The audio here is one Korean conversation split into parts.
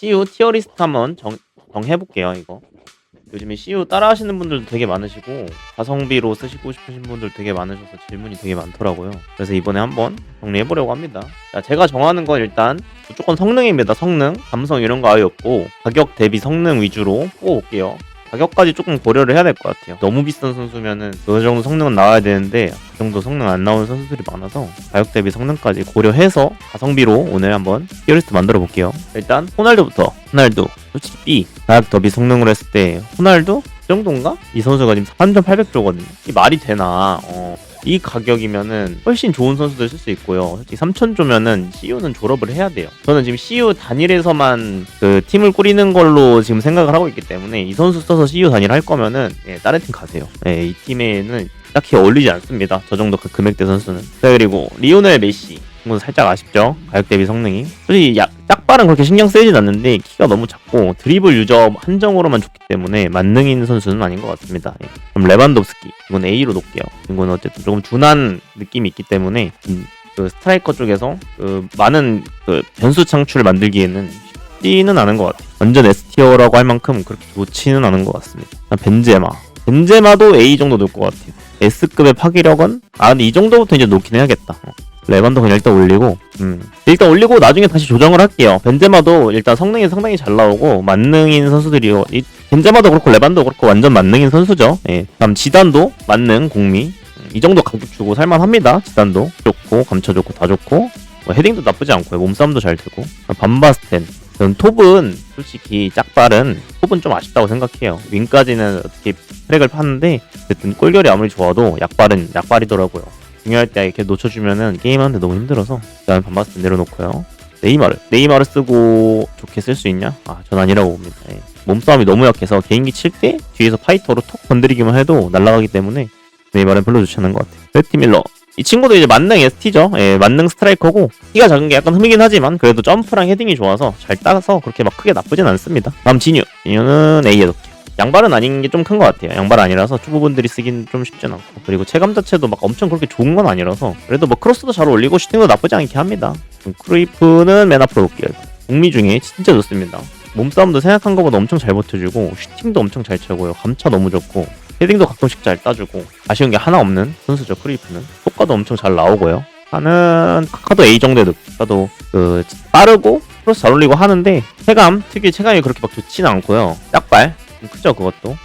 CU 티어리스트 한번 정, 정해볼게요 이거. 요즘에 CU 따라 하시는 분들도 되게 많으시고 가성비로 쓰시고 싶으신 분들 되게 많으셔서 질문이 되게 많더라고요. 그래서 이번에 한번 정리해 보려고 합니다. 자, 제가 정하는 건 일단 무조건 성능입니다 성능. 감성 이런 거 아예 없고 가격 대비 성능 위주로 뽑아볼게요 가격까지 조금 고려를 해야 될 것 같아요. 너무 비싼 선수면은 그 정도 성능은 나와야 되는데 그 정도 성능 안 나오는 선수들이 많아서 가격 대비 성능까지 고려해서 가성비로 오늘 한번 티어리스트 만들어 볼게요. 일단 호날두부터 호날두 솔직히 B 가격 더비 성능으로 했을 때 호날두 이 정도인가? 이 선수가 지금 3,800조거든요. 이 말이 되나? 어. 이 가격이면은 훨씬 좋은 선수들 쓸 수 있고요. 솔직히 3천조면은 CU는 졸업을 해야 돼요. 저는 지금 CU 단일에서만 그 팀을 꾸리는 걸로 지금 생각을 하고 있기 때문에 이 선수 써서 CU 단일 할 거면은 예, 다른 팀 가세요. 예, 이 팀에는 딱히 어울리지 않습니다. 저 정도 그 금액대 선수는. 자, 그리고 리오넬 메시. 이건 살짝 아쉽죠? 가격 대비 성능이. 솔직히 약, 딱발은 그렇게 신경 쓰이진 않는데 키가 너무 작고 드리블 유저 한정으로만 좋기 때문에 만능인 선수는 아닌 것 같습니다. 예. 그럼 레반도프스키. 이건 A로 놓을게요. 이건 어쨌든 조금 둔한 느낌이 있기 때문에 음, 그 스트라이커 쪽에서 그 많은 그 변수 창출 만들기에는 쉽지는 않은 것 같아요. 완전 S티어라고 할 만큼 그렇게 좋지는 않은 것 같습니다. 아, 벤제마. 벤제마도 A 정도 놓을 것 같아요. S급의 파괴력은 아 근데 이 정도부터 이제 놓긴 해야겠다. 어. 레반도 그냥 일단 올리고 음. 일단 올리고 나중에 다시 조정을 할게요. 벤제마도 일단 성능이 상당히 잘 나오고 만능인 선수들이요. 이 벤제마도 그렇고 레반도 그렇고 완전 만능인 선수죠. 예. 다음 지단도 만능 공미 음, 이 정도 가격 주고 살만합니다. 지단도 좋고 감춰 좋고 다 좋고 뭐 헤딩도 나쁘지 않고요. 몸싸움도 잘 되고 반바스텐 저는 톱은 솔직히 짝발은 톱은 좀 아쉽다고 생각해요. 윙까지는 어떻게 트랙을 파는데 어쨌든 꼴결이 아무리 좋아도 약발은 약발이더라고요. 중요할 때 이렇게 놓쳐주면은 게임하는데 너무 힘들어서 그다음에 반바스텐 내려놓고요. 네이마르 네이마르 쓰고 좋게 쓸 수 있냐? 아 전 아니라고 봅니다. 예. 몸싸움이 너무 약해서 개인기 칠 때 뒤에서 파이터로 톡 건드리기만 해도 날아가기 때문에 네이마르는 별로 좋지 않은 것 같아요. 베티 밀러 이 친구도 이제 만능 ST죠. 예, 만능 스트라이커고 키가 작은 게 약간 흠이긴 하지만 그래도 점프랑 헤딩이 좋아서 잘 따서 그렇게 막 크게 나쁘진 않습니다. 다음 진유. 진유는 A에 넣게. 양발은 아닌 게 좀 큰 것 같아요. 양발 아니라서 초보분들이 쓰긴 좀 쉽진 않고 그리고 체감 자체도 막 엄청 그렇게 좋은 건 아니라서 그래도 뭐 크로스도 잘 올리고 슈팅도 나쁘지 않게 합니다. 크루이프는 맨 앞으로 올게요. 북미 중에 진짜 좋습니다. 몸싸움도 생각한 것보다 엄청 잘 버텨주고 슈팅도 엄청 잘 차고요. 감차 너무 좋고 헤딩도 가끔씩 잘 따주고 아쉬운 게 하나 없는 선수죠 크루이프는 효과도 엄청 잘 나오고요. 하는 카카도 A 정도의 느낌도 그 빠르고 크로스 잘 올리고 하는데 체감 특유의 체감이 그렇게 막 좋지는 않고요. 좀 크죠 그것도.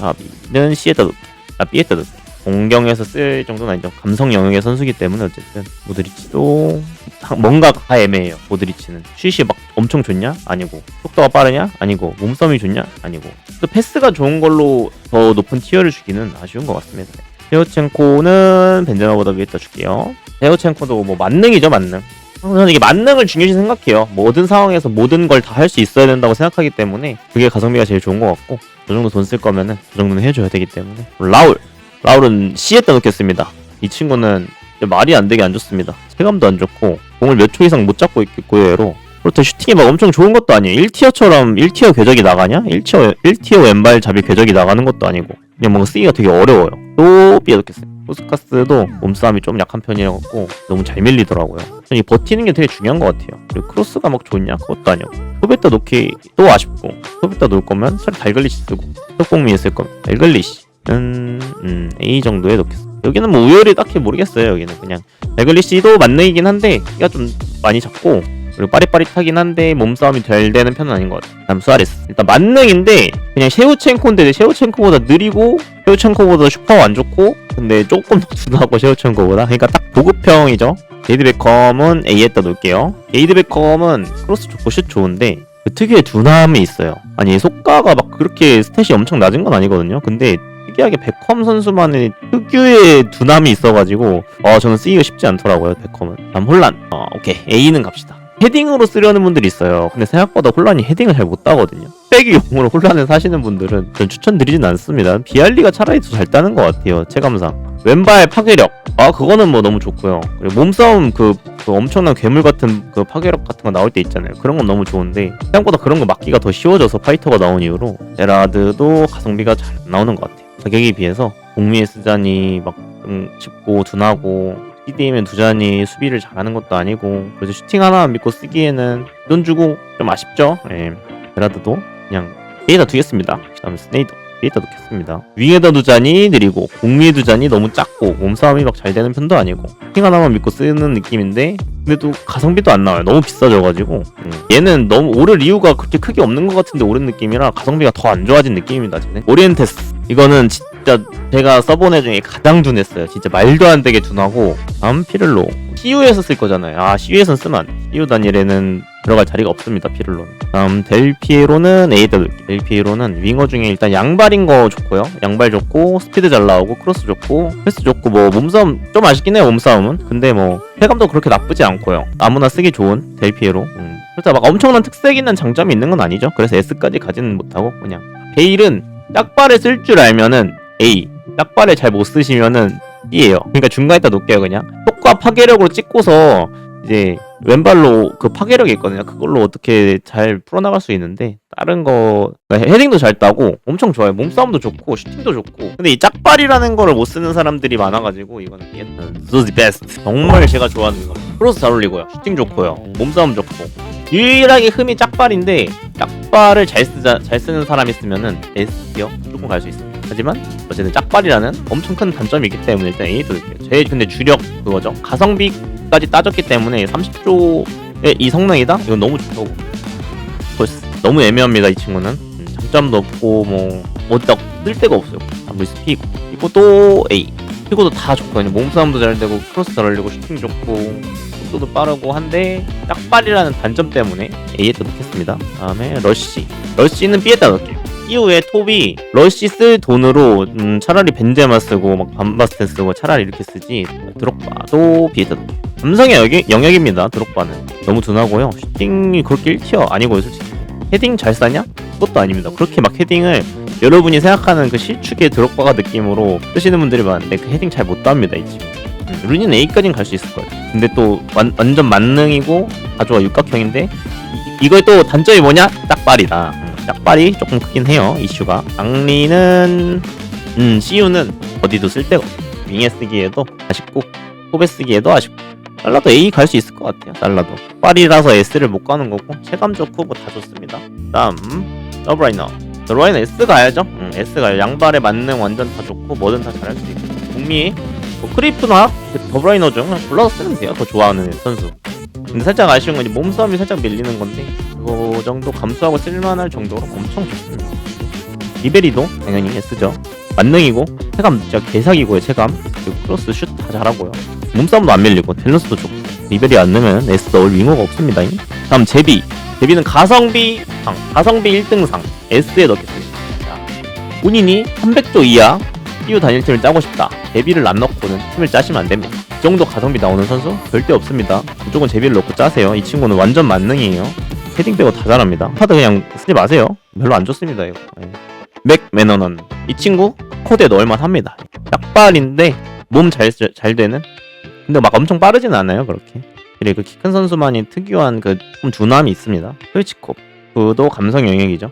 아 B는 C에다 놓게. 아 B에다 놓게. 공경에서 쓸 정도는 아니죠. 감성 영역의 선수기 때문에 어쨌든 모드리치도 하- 뭔가 다 애매해요. 모드리치는 슛이 막 엄청 좋냐? 아니고 속도가 빠르냐? 아니고 몸싸움이 좋냐? 아니고 또 패스가 좋은 걸로 더 높은 티어를 주기는 아쉬운 것 같습니다. 테오첸코는 벤제마보다 위에다 줄게요. 테오첸코도 뭐 만능이죠 만능. 저는 이게 만능을 중요시 생각해요. 모든 상황에서 모든 걸 다 할 수 있어야 된다고 생각하기 때문에 그게 가성비가 제일 좋은 것 같고 저 정도 돈 쓸 거면은 그 정도는 해줘야 되기 때문에 라울 라울은 C에다 놓겠습니다. 이 친구는 말이 안 되게 안 좋습니다. 체감도 안 좋고 공을 몇 초 이상 못 잡고 있겠고요. 얘로 그렇다 슈팅이 막 엄청 좋은 것도 아니에요. 1티어처럼 1티어 궤적이 나가냐? 1티어 1티어 왼발 잡이 궤적이 나가는 것도 아니고 그냥 뭔가 쓰기가 되게 어려워요. 또 B에 놓겠어요. 포스카스도 몸싸움이 좀 약한 편이라고 너무 잘 밀리더라고요. 이 버티는 게 되게 중요한 것 같아요. 그리고 크로스가 막 좋냐? 그것도 아니고 소베타 놓기 또 아쉽고 소베타 놓을 거면 차라리 달글리시 쓰고 속공미에 쓸 거면 달글리시 는 음, A 정도에 놓겠어. 여기는 뭐 우열이 딱히 모르겠어요. 여기는 그냥 레글리시도 만능이긴 한데 키가 좀 많이 작고 그리고 빠릿빠릿하긴 한데 몸싸움이 잘 되는 편은 아닌 것 같아요. 다음 수아레스. 일단 만능인데 그냥 셰우첸코인데 셰우첸코보다 느리고 셰우첸코보다 슈퍼 안 좋고 근데 조금 더 둔하고 셰우첸코보다 그러니까 딱 보급형이죠. 게이드 베컴은 A에다 놓을게요. 게이드 베컴은 크로스 좋고 슛 좋은데 그 특유의 둔함이 있어요. 아니 속가가 막 그렇게 스탯이 엄청 낮은 건 아니거든요. 근데 특이하게 베컴 선수만의 특유의 둔함이 있어가지고 어 저는 쓰기가 쉽지 않더라고요 베컴은 다음 혼란 어 오케이 A는 갑시다 헤딩으로 쓰려는 분들이 있어요. 근데 생각보다 혼란이 헤딩을 잘 못 따거든요. 빼기 용으로 혼란을 사시는 분들은 전 추천드리진 않습니다. 비알리가 차라리 더 잘 따는 것 같아요. 체감상. 왼발 파괴력. 아 그거는 뭐 너무 좋고요. 그리고 몸싸움 그, 그 엄청난 괴물 같은 그 파괴력 같은 거 나올 때 있잖아요. 그런 건 너무 좋은데 생각보다 그런 거 막기가 더 쉬워져서 파이터가 나온 이후로 제라드도 가성비가 잘안 나오는 것 같아요. 가격에 비해서 공미에 쓰자니 막 좀 쉽고 둔하고 CDM은 두잔이 수비를 잘하는 것도 아니고 그래서 슈팅 하나만 믿고 쓰기에는 돈 주고 좀 아쉽죠. 예. 베라드도 그냥 A에다 두겠습니다. 그다음에 스네이더 B에다 놓겠습니다. 윙에다 두잔이 느리고 공미에 두잔이 너무 작고 몸싸움이 막 잘 되는 편도 아니고 슈팅 하나만 믿고 쓰는 느낌인데 근데 또 가성비도 안 나와요. 너무 비싸져가지고 음. 얘는 너무 오를 이유가 그렇게 크게 없는 것 같은데 오른 느낌이라 가성비가 더 안 좋아진 느낌입니다. 쟤는. 오리엔테스 이거는 진짜 제가 써본 애 중에 가장 둔했어요. 진짜 말도 안 되게 둔하고 다음 피를로 CU에서 쓸 거잖아요. 아 CU에선 쓰면 안 돼. CU 단일에는 들어갈 자리가 없습니다. 피를로는. 다음 델 피에로는 A다 넣을게요. 델 피에로는 윙어 중에 일단 양발인 거 좋고요. 양발 좋고 스피드 잘 나오고 크로스 좋고 패스 좋고 뭐 몸싸움 좀 아쉽긴 해요. 몸싸움은. 근데 뭐 체감도 그렇게 나쁘지 않고요. 아무나 쓰기 좋은 델 피에로. 음. 그렇다 막 엄청난 특색 있는 장점이 있는 건 아니죠. 그래서 S까지 가지는 못하고 그냥 베일은 짝발을 쓸줄 알면은 A 짝발을 잘못 쓰시면은 B예요. 그러니까 중간에다 놓을게요 그냥. 속과 파괴력으로 찍고서 이제 왼발로 그 파괴력이 있거든요. 그걸로 어떻게 잘 풀어나갈 수 있는데 다른 거 그러니까 헤딩도 잘 따고 엄청 좋아요. 몸싸움도 좋고 슈팅도 좋고. 근데 이 짝발이라는 거를 못 쓰는 사람들이 많아가지고 이거는 the best. 정말 제가 좋아하는 거. 크로스 잘 어울리고요. 슈팅 좋고요. 몸싸움 좋고. 유일하게 흠이 짝발인데 짝발을 잘 쓰자 잘 쓰는 사람 있으면은 S요 조금 갈 수 있습니다. 하지만 어쨌든 짝발이라는 엄청 큰 단점이 있기 때문에 일단 A 드릴게요. 제 근데 주력 그거죠. 가성비까지 따졌기 때문에 30조의 이 성능이다? 이건 너무 좋다고. 벌써 너무 애매합니다 이 친구는. 음, 장점도 없고 뭐 어디다 쓸 데가 없어요. 스피고 이거 또 A. 이것도 다 좋거든요. 몸싸움도 잘 되고 크로스 잘 올리고 슈팅 좋고 속도도 빠르고 한데 짝발이라는 단점 때문에 A에다 넣겠습니다. 다음에 러쉬. 러쉬는 B에다 넣을게요. 이후에 톱이 러쉬 쓸 돈으로 음, 차라리 벤제마 쓰고 막 반바스텐 쓰고 차라리 이렇게 쓰지 드록바도 B에다 넣을게요. 감성의 영역, 영역입니다. 드록바는 너무 둔하고요. 슈팅이 그렇게 1티어 아니고요, 솔직히. 헤딩 잘 싸냐? 그것도 아닙니다. 그렇게 막 헤딩을 여러분이 생각하는 그 실축의 드록바가 느낌으로 쓰시는 분들이 많은데 그 헤딩 잘 못 답니다, 이 친구. 음, 루니는 A까지는 갈 수 있을 거예요. 근데 또 완, 완전 만능이고 가조가 육각형인데 이, 이거의 또 단점이 뭐냐? 짝발이다. 음, 짝발이 조금 크긴 해요, 이슈가. 앙리는 음, CU는 어디도 쓸 데가 없어. 윙에 쓰기에도 아쉽고 톱에 쓰기에도 아쉽고 살라도 A 갈 수 있을 것 같아요. 살라도 빨이라서 S를 못 가는 거고 체감 좋고 뭐 다 좋습니다. 다음 더브라이너 더브라이너 S 가야죠. 응, S 가요. 양발에 맞는 완전 다 좋고 뭐든 다 잘할 수 있고 공미 뭐 크리프나 더브라이너 중 골라서 쓰면 돼요. 더 좋아하는 선수. 근데 살짝 아쉬운 건 이제 몸싸움이 살짝 밀리는 건데 그거 정도 감수하고 쓸만할 정도로 엄청 좋습니다. 리베리도 당연히 S죠. 만능이고 체감 진짜 개사기고요 체감 그리고 크로스 슛 다 잘하고요 몸싸움도 안 밀리고 밸런스도 좋고 리벨이 안 넣으면 S 넣을 윙어가 없습니다 다음 제비 제비는 가성비 상 가성비 1등상 S에 넣겠습니다 자, 본인이 300조 이하 띄우 다닐 팀을 짜고 싶다 제비를 안 넣고는 팀을 짜시면 안 됩니다 이 정도 가성비 나오는 선수 절대 없습니다 무조건 제비를 넣고 짜세요 이 친구는 완전 만능이에요 헤딩 빼고 다 잘합니다 카드 그냥 쓰지 마세요 별로 안 좋습니다 이거 예. 맥 매너넌 이 친구 코드에 넣을만 합니다. 약발인데 몸 잘 잘 되는 근데 막 엄청 빠르진 않아요 그렇게. 그리고 키 큰 선수만이 특유한 그 좀 둔함이 있습니다. 스위치콥 그도 감성 영역이죠.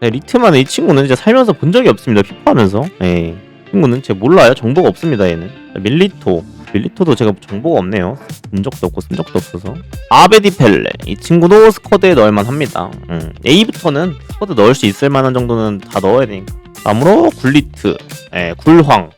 네, 리트만 이 친구는 진짜 살면서 본 적이 없습니다. 피파하면서. 네. 이 친구는 제가 몰라요. 정보가 없습니다 얘는. 밀리토 밀리토도 제가 정보가 없네요. 본 적도 없고 쓴 적도 없어서. 아베디펠레 이 친구도 스쿼드에 넣을만 합니다. 음. A부터는 스쿼드 넣을 수 있을 만한 정도는 다 넣어야 되니까. 다음으로 굴리트, 예, 굴황.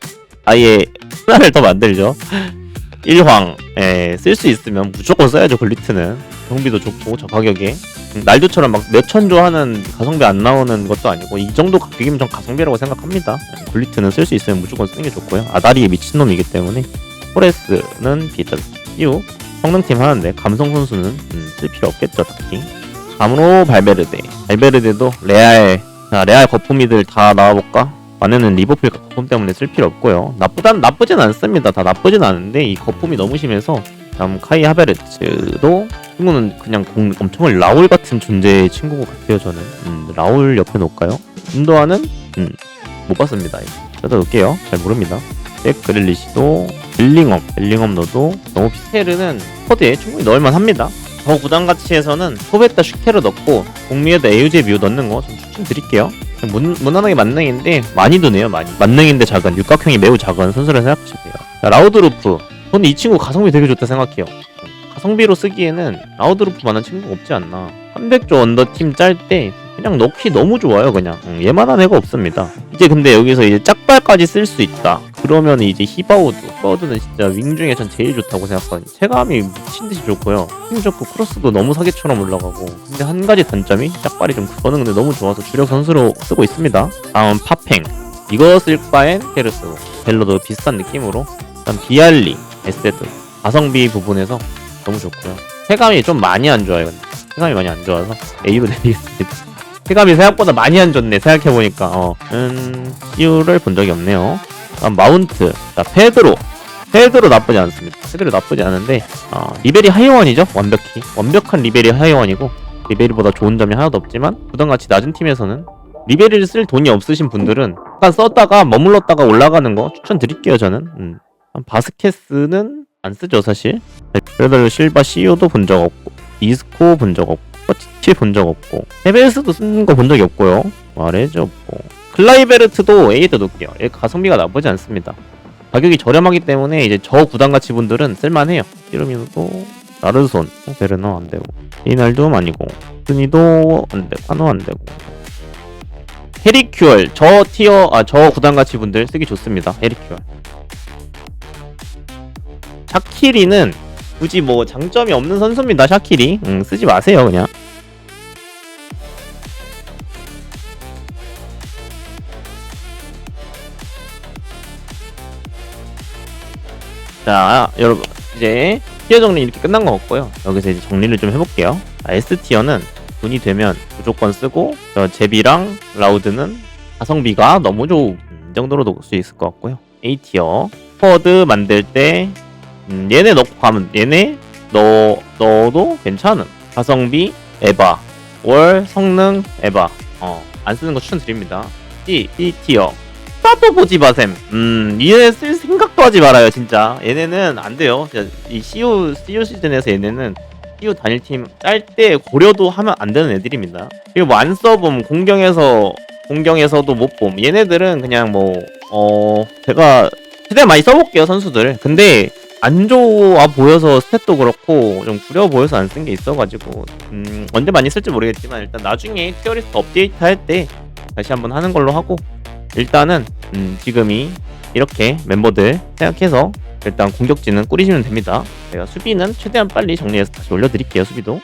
아예 하나를 더 만들죠. 일황, 예, 쓸 수 있으면 무조건 써야죠. 굴리트는 경비도 좋고 저 가격에 음, 날도처럼 막 몇천조 하는 가성비 안 나오는 것도 아니고 이 정도 가격이면 전 가성비라고 생각합니다. 예, 굴리트는 쓸 수 있으면 무조건 쓰는 게 좋고요. 아다리에 미친놈이기 때문에 포레스는 비타 이후 성능팀 하는데 감성 선수는 음, 쓸 필요 없겠죠 딱히. 다음으로 발베르데, 발베르데도 레알 자, 레알 거품이들 다 나와볼까? 만에는 리버풀 거품 때문에 쓸 필요 없고요. 나쁘단 나쁘진 않습니다. 다 나쁘진 않은데 이 거품이 너무 심해서 다음 카이 하베르츠도 친구는 그냥 공, 엄청 라울 같은 존재의 친구 같아요. 저는 음, 라울 옆에 놓을까요? 인도하는 음, 못 봤습니다. 저도 놓을게요. 잘 모릅니다. 백 그릴리시도 벨링엄 벨링엄 넣어도 너무 피테르는 코드에 충분히 넣을만 합니다. 저 구단 가치에서는 톱에다 슈케로 넣고 공미에다 에우제 뮤 넣는 거 좀 추천드릴게요. 문, 무난하게 만능인데 많이 드네요 많이 만능인데 작은 육각형이 매우 작은 선수를 생각하시면 돼요 자, 라우드루프 저는 이 친구 가성비 되게 좋다 생각해요. 가성비로 쓰기에는 라우드루프만한 친구가 없지 않나. 300조 언더 팀 짤 때 그냥 넣기 너무 좋아요 그냥. 음, 얘만한 애가 없습니다. 이제 근데 여기서 이제 짝발까지 쓸 수 있다. 그러면 이제 히바우드 히바우드는 진짜 윙 중에 전 제일 좋다고 생각하거든요. 체감이 미친듯이 좋고요. 힘 좋고 크로스도 너무 사기처럼 올라가고. 근데 한 가지 단점이 짝발이 좀 그거는 근데 너무 좋아서 주력 선수로 쓰고 있습니다. 다음 파팽 이거 쓸 바엔 쓰고 벨로도 비슷한 느낌으로. 일단 비알리 에스테드. 가성비 부분에서 너무 좋고요. 체감이 좀 많이 안 좋아요 근데. 체감이 많이 안 좋아서. A로 내리겠습니다. 체감이 생각보다 많이 안 좋네 생각해보니까. 어 음... CU를 본 적이 없네요. 다음 마운트. 자 페드로. 페드로 나쁘지 않습니다. 페드로 나쁘지 않은데 어, 리벨이 하이원이죠? 완벽히. 완벽한 리벨이 하이원이고 리벨보다 좋은 점이 하나도 없지만 부담같이 낮은 팀에서는 리벨을 쓸 돈이 없으신 분들은 잠깐 썼다가 머물렀다가 올라가는 거 추천드릴게요 저는. 음. 바스케스는 안 쓰죠 사실? 그래도 실바 CU도 본 적 없고 이스코 본 적 없고 티치 본 적 없고 헤베스도 쓰는 거 본 적이 없고요. 말해줘 뭐. 클라이베르트도 A에다 놓을게요. 얘 가성비가 나쁘지 않습니다. 가격이 저렴하기 때문에 이제 저 구단 가치 분들은 쓸만해요. 이러면도 나르손 어, 베르너 안 되고 이날도 아니고 스니도 안 되고 한호 안 되고. 헤리큐얼 저 티어 아 저 구단 가치 분들 쓰기 좋습니다. 헤리큐얼 샤키리는 굳이 뭐 장점이 없는 선수입니다 샤키리. 음, 쓰지 마세요 그냥. 자 여러분 이제 티어 정리 이렇게 끝난 것 같고요. 여기서 이제 정리를 좀 해볼게요. 자, S티어는 돈이 되면 무조건 쓰고 저 제비랑 라우드는 가성비가 너무 좋은 정도로 놓을 수 있을 것 같고요. A티어. 스쿼드 만들 때 음, 얘네 넣고 가면 얘네? 넣 넣어도 괜찮은 가성비 에바. 월 성능 에바. 어 안 쓰는 거 추천드립니다. C C 티어. 사도 보지 마셈. 음 얘네 쓸 생각도 하지 말아요 진짜. 얘네는 안 돼요. 이 CU CU 시즌에서 얘네는 CU 단일팀 짤 때 고려도 하면 안 되는 애들입니다. 그리고 뭐 안 써봄 공경에서 공경에서도 못 봄. 얘네들은 그냥 뭐 어 제가 최대한 많이 써볼게요 선수들. 근데 안 좋아 보여서 스탯도 그렇고 좀 구려 보여서 안 쓴 게 있어가지고 음, 언제 많이 쓸지 모르겠지만 일단 나중에 티어리스트 업데이트 할 때 다시 한번 하는 걸로 하고 일단은 음, 지금이 이렇게 멤버들 생각해서 일단 공격진은 꾸리시면 됩니다. 제가 수비는 최대한 빨리 정리해서 다시 올려드릴게요 수비도